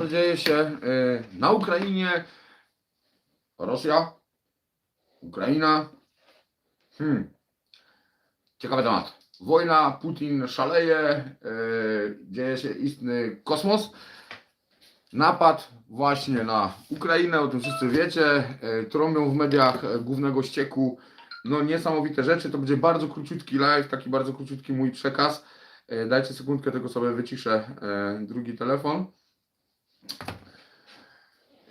Co dzieje się e, na Ukrainie? Rosja? Ukraina? Hmm. Ciekawy temat. Wojna, Putin szaleje, e, dzieje się istny kosmos. Napad właśnie na Ukrainę, o tym wszyscy wiecie. E, trąbią w mediach głównego ścieku. No niesamowite rzeczy. To będzie bardzo króciutki live, taki bardzo króciutki mój przekaz. Dajcie sekundkę, tylko sobie wyciszę drugi telefon.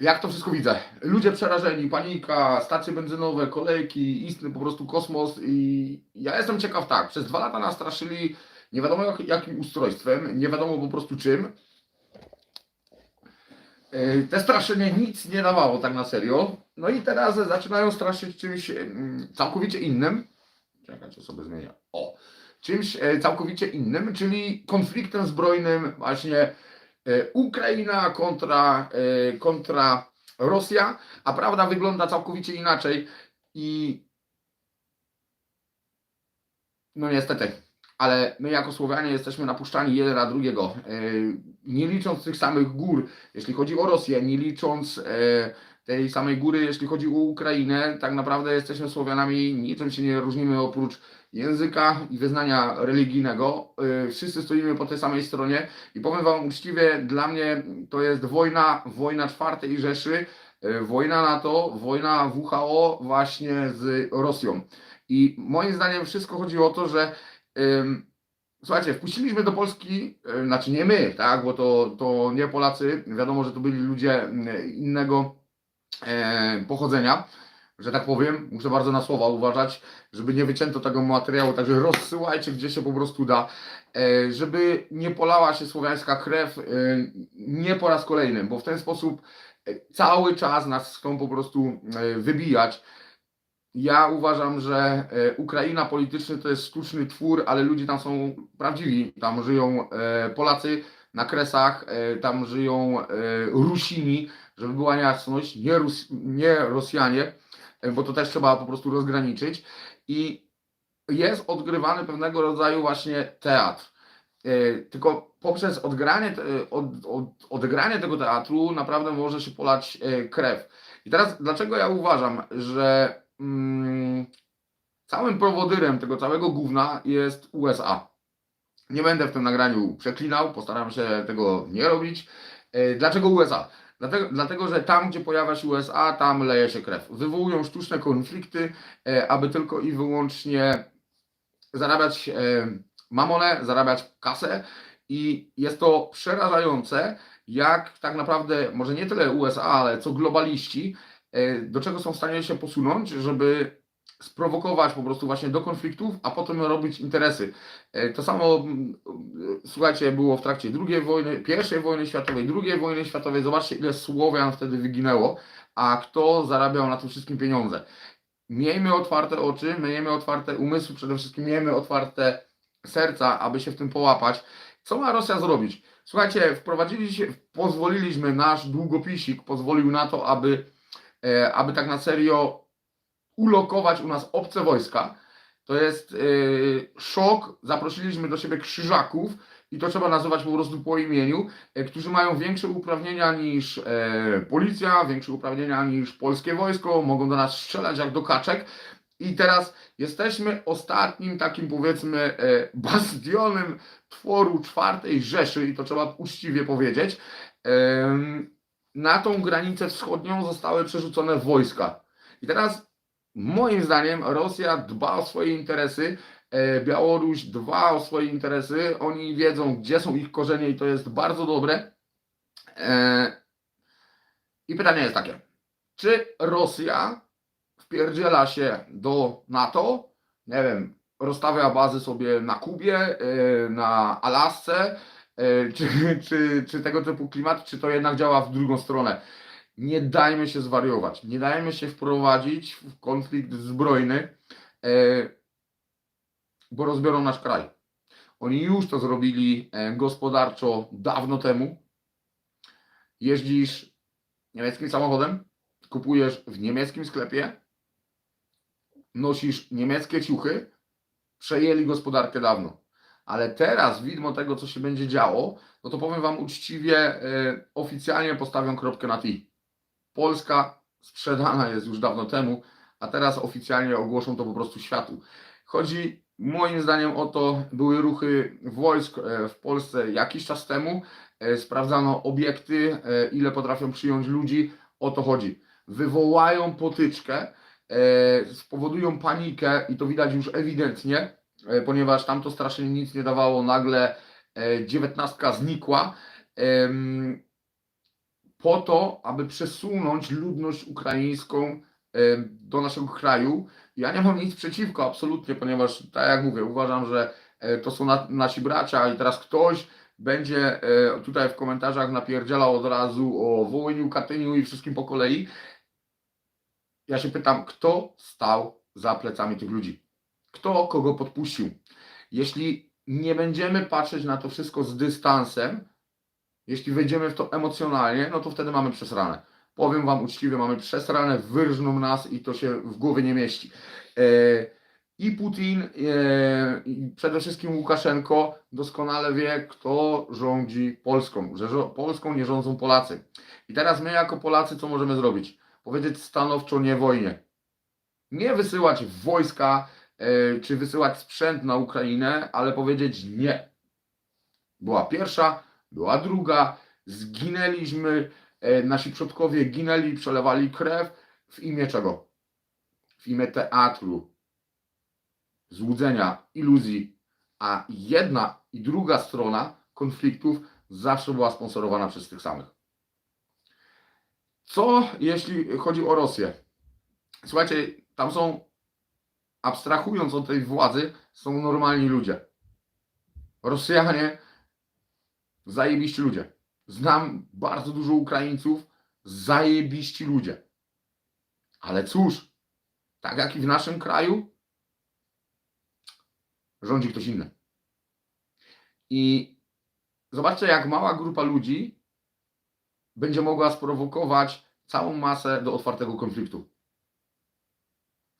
Jak to wszystko widzę? Ludzie przerażeni, panika, stacje benzynowe, kolejki, istny po prostu kosmos i ja jestem ciekaw tak, przez dwa lata nas straszyli nie wiadomo jak, jakim ustrojstwem, nie wiadomo po prostu czym. Yy, Te straszenie nic nie dawało tak na serio. No i teraz zaczynają straszyć czymś mm, całkowicie innym. Czekajcie, sobie zmienię. O, czymś e, całkowicie innym, czyli konfliktem zbrojnym właśnie Ukraina kontra, e, kontra Rosja, a prawda wygląda całkowicie inaczej i no niestety, ale my jako Słowianie jesteśmy napuszczani jeden na drugiego. E, Nie licząc tych samych gór, jeśli chodzi o Rosję, nie licząc e, tej samej góry, jeśli chodzi o Ukrainę, tak naprawdę jesteśmy Słowianami, niczym się nie różnimy oprócz języka i wyznania religijnego. E, Wszyscy stoimy po tej samej stronie i powiem Wam uczciwie, dla mnie to jest wojna, wojna czwartej Rzeszy, e, wojna NATO, wojna WHO właśnie z Rosją. I moim zdaniem wszystko chodzi o to, że słuchajcie, wpuściliśmy do Polski, y, znaczy nie my, tak, bo to, to nie Polacy, wiadomo, że to byli ludzie y, innego pochodzenia, że tak powiem, muszę bardzo na słowa uważać, żeby nie wycięto tego materiału, także rozsyłajcie gdzie się po prostu da, e, żeby nie polała się słowiańska krew e, nie po raz kolejny, bo w ten sposób e, cały czas nas chcą po prostu e, wybijać. Ja uważam, że e, Ukraina polityczny to jest sztuczny twór, ale ludzie tam są prawdziwi. Tam żyją e, Polacy na kresach, e, tam żyją e, Rusini, żeby była jasność, nie, Rus, nie Rosjanie, e, bo to też trzeba po prostu rozgraniczyć. I jest odgrywany pewnego rodzaju właśnie teatr. Tylko poprzez odgranie, od, od, tego teatru naprawdę może się polać krew. I teraz dlaczego ja uważam, że mm, całym prowodyrem tego całego gówna jest USA. Nie będę w tym nagraniu przeklinał, postaram się tego nie robić. E, Dlaczego USA? Dlatego, dlatego, że tam, gdzie pojawia się USA, tam leje się krew. Wywołują sztuczne konflikty, e, aby tylko i wyłącznie zarabiać e, mamonę, zarabiać kasę i jest to przerażające, jak tak naprawdę, może nie tyle USA, ale co globaliści, do czego są w stanie się posunąć, żeby sprowokować po prostu właśnie do konfliktów, a potem robić interesy. E, To samo, słuchajcie, było w trakcie II wojny, I wojny światowej, II wojny światowej. Zobaczcie, ile Słowian wtedy wyginęło, a kto zarabiał na tym wszystkim pieniądze. Miejmy otwarte oczy, miejmy otwarte umysły, przede wszystkim miejmy otwarte serca, aby się w tym połapać. Co ma Rosja zrobić? Słuchajcie, wprowadziliśmy, pozwoliliśmy, nasz długopisik pozwolił na to, aby, e, aby tak na serio ulokować u nas obce wojska. To jest yy, szok. Zaprosiliśmy do siebie krzyżaków i to trzeba nazywać po prostu po imieniu, e, którzy mają większe uprawnienia niż e, policja, większe uprawnienia niż polskie wojsko, mogą do nas strzelać jak do kaczek. I teraz jesteśmy ostatnim takim powiedzmy e, bastionem tworu czwartej Rzeszy, i to trzeba uczciwie powiedzieć. Em, na tą granicę wschodnią zostały przerzucone wojska. I teraz Moim zdaniem Rosja dba o swoje interesy, e, Białoruś dba o swoje interesy, oni wiedzą, gdzie są ich korzenie i to jest bardzo dobre. E, I pytanie jest takie, czy Rosja wpierdziela się do NATO, nie wiem, rozstawia bazy sobie na Kubie, e, na Alasce, czy, czy, czy tego typu klimat, czy to jednak działa w drugą stronę nie dajmy się zwariować, nie dajmy się wprowadzić w konflikt zbrojny, e, bo rozbiorą nasz kraj. Oni już to zrobili e, gospodarczo dawno temu. Jeździsz niemieckim samochodem, kupujesz w niemieckim sklepie, nosisz niemieckie ciuchy, przejęli gospodarkę dawno. Ale teraz, widmo tego, co się będzie działo, no to powiem Wam uczciwie, e, oficjalnie postawią kropkę na T. Polska sprzedana jest już dawno temu, a teraz oficjalnie ogłoszą to po prostu światu. Chodzi moim zdaniem o to, były ruchy wojsk e, w Polsce jakiś czas temu, e, sprawdzano obiekty, e, ile potrafią przyjąć ludzi, o to chodzi. Wywołają potyczkę, spowodują panikę i to widać już ewidentnie, ponieważ tam to strasznie nic nie dawało, nagle dziewiętnastka znikła. Po to, aby przesunąć ludność ukraińską em, do naszego kraju. Ja nie mam nic przeciwko, absolutnie, ponieważ, tak jak mówię, uważam, że e, to są na, nasi bracia i teraz ktoś będzie e, tutaj w komentarzach napierdzielał od razu o Wołyniu, Katyniu i wszystkim po kolei. Ja się pytam, kto stał za plecami tych ludzi? Kto kogo podpuścił? Jeśli nie będziemy patrzeć na to wszystko z dystansem, jeśli wejdziemy w to emocjonalnie, no to wtedy mamy przesrane. Powiem Wam uczciwie, mamy przesrane, wyrżną nas i to się w głowie nie mieści. E, I Putin, e, i przede wszystkim Łukaszenko doskonale wie, kto rządzi Polską, że Polską nie rządzą Polacy. I teraz my jako Polacy co możemy zrobić? Powiedzieć stanowczo nie wojnie. Nie wysyłać wojska, e, czy wysyłać sprzęt na Ukrainę, ale powiedzieć nie. Była pierwsza, była druga, zginęliśmy, e, nasi przodkowie ginęli, przelewali krew w imię czego? W imię teatru, złudzenia, iluzji, a jedna i druga strona konfliktów zawsze była sponsorowana przez tych samych. Co jeśli chodzi o Rosję? Słuchajcie, tam są, abstrahując od tej władzy, są normalni ludzie. Rosjanie zajebiści ludzie. Znam bardzo dużo Ukraińców, zajebiści ludzie. Ale cóż, tak jak i w naszym kraju, rządzi ktoś inny. I zobaczcie, jak mała grupa ludzi będzie mogła sprowokować całą masę do otwartego konfliktu.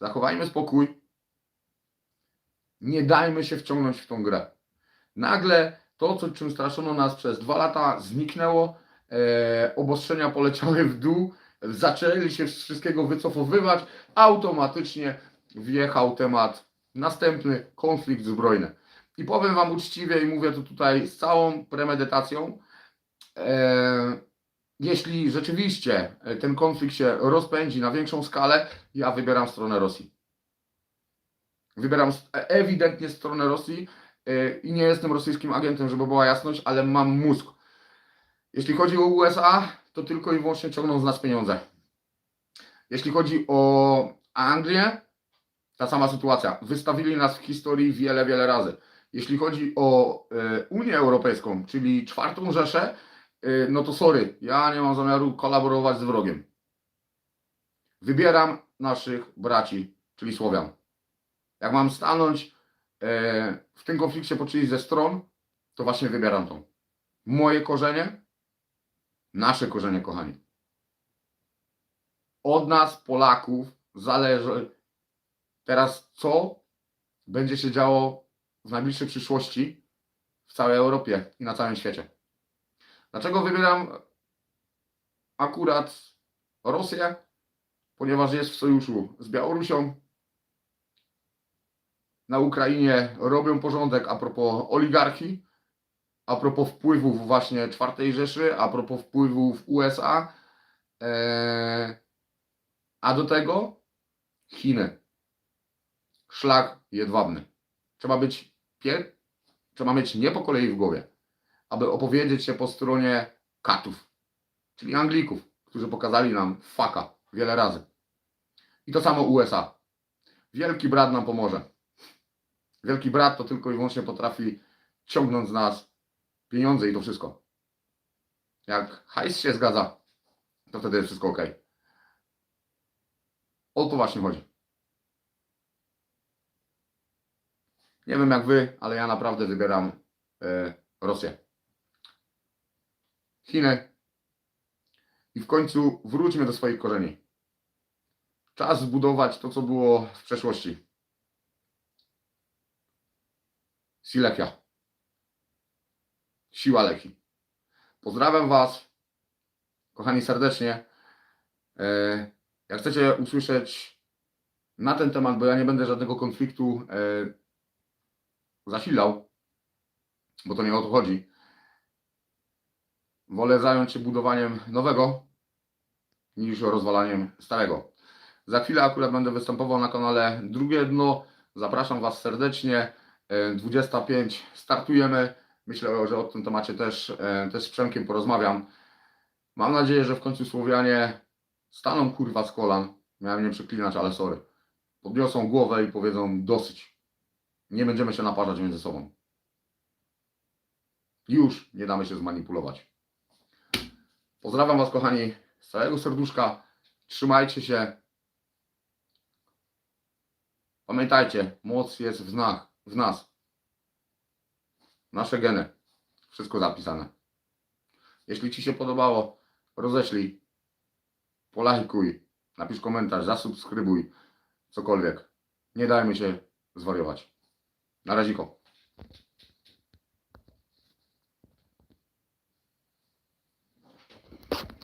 Zachowajmy spokój. Nie dajmy się wciągnąć w tą grę. Nagle to, co, czym straszono nas przez dwa lata, zniknęło. E, obostrzenia poleciały w dół. Zaczęli się z wszystkiego wycofywać. Automatycznie wjechał temat następny konflikt zbrojny. I powiem Wam uczciwie, i mówię to tutaj z całą premedytacją. E, jeśli rzeczywiście e, ten konflikt się rozpędzi na większą skalę, ja wybieram stronę Rosji. Wybieram st- ewidentnie stronę Rosji i nie jestem rosyjskim agentem, żeby była jasność, ale mam mózg. Jeśli chodzi o USA, to tylko i wyłącznie ciągną z nas pieniądze. Jeśli chodzi o Anglię, ta sama sytuacja. Wystawili nas w historii wiele, wiele razy. Jeśli chodzi o e, Unię Europejską, czyli czwartą Rzeszę, e, no to sorry, ja nie mam zamiaru kolaborować z wrogiem. Wybieram naszych braci, czyli Słowian. Jak mam stanąć e, w tym konflikcie po ze stron, to właśnie wybieram tą. Moje korzenie, nasze korzenie, kochani. Od nas, Polaków, zależy teraz, co będzie się działo w najbliższej przyszłości w całej Europie i na całym świecie. Dlaczego wybieram akurat Rosję? Ponieważ jest w sojuszu z Białorusią. Na Ukrainie robią porządek a propos oligarchii, a propos wpływów właśnie czwartej Rzeszy, a propos wpływów USA. Eee, a do tego Chiny. Szlak jedwabny. Trzeba być pier... trzeba mieć nie po kolei w głowie, aby opowiedzieć się po stronie katów, czyli Anglików, którzy pokazali nam faka wiele razy. I to samo USA. Wielki brat nam pomoże. Wielki brat to tylko i wyłącznie potrafi ciągnąć z nas pieniądze i to wszystko. Jak hajs się zgadza, to wtedy jest wszystko ok. O to właśnie chodzi. Nie wiem jak wy, ale ja naprawdę wybieram e, Rosję. Chiny. I w końcu wróćmy do swoich korzeni. Czas zbudować to, co było w przeszłości. Silekia. siła leki. Pozdrawiam Was, kochani, serdecznie. E, Jak chcecie usłyszeć na ten temat, bo ja nie będę żadnego konfliktu e, zasilał, bo to nie o to chodzi. Wolę zająć się budowaniem nowego niż rozwalaniem starego. Za chwilę akurat będę występował na kanale Drugie Dno. Zapraszam Was serdecznie. E, 25 startujemy. Myślę, że o tym temacie też, e, też z Przemkiem porozmawiam. Mam nadzieję, że w końcu Słowianie staną kurwa z kolan. Miałem nie przeklinać, ale sorry. Podniosą głowę i powiedzą dosyć. Nie będziemy się naparzać między sobą. Już nie damy się zmanipulować. Pozdrawiam Was, kochani, z całego serduszka. Trzymajcie się. Pamiętajcie, moc jest w, znach, w nas. Nasze geny. Wszystko zapisane. Jeśli Ci się podobało, roześlij, polajkuj, napisz komentarz, zasubskrybuj, cokolwiek. Nie dajmy się zwariować. Na raziko.